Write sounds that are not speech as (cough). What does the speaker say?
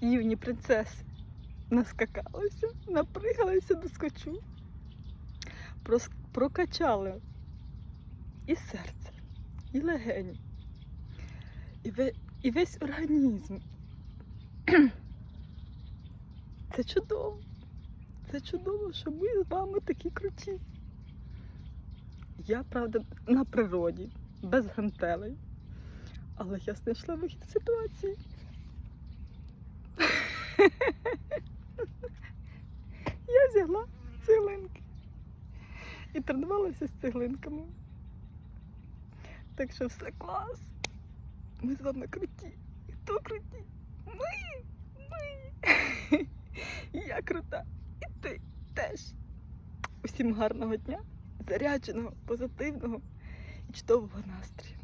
юні принцеси, наскакалися, напригалися до скочу, прос- прокачали і серце, і легені, і, і весь організм. (clears throat) Це чудово. Це чудово, що ми з вами такі круті. Я, правда, на природі, без гантелей. Але я знайшла вихід з ситуації. (laughs) Я взяла цеглинки і тренувалася з цеглинками. Так що все клас. Ми з вами круті. Хто круті? Ми! Ми! (laughs) Я крута. І ти теж. Усім гарного дня, зарядженого, позитивного і чудового настрою.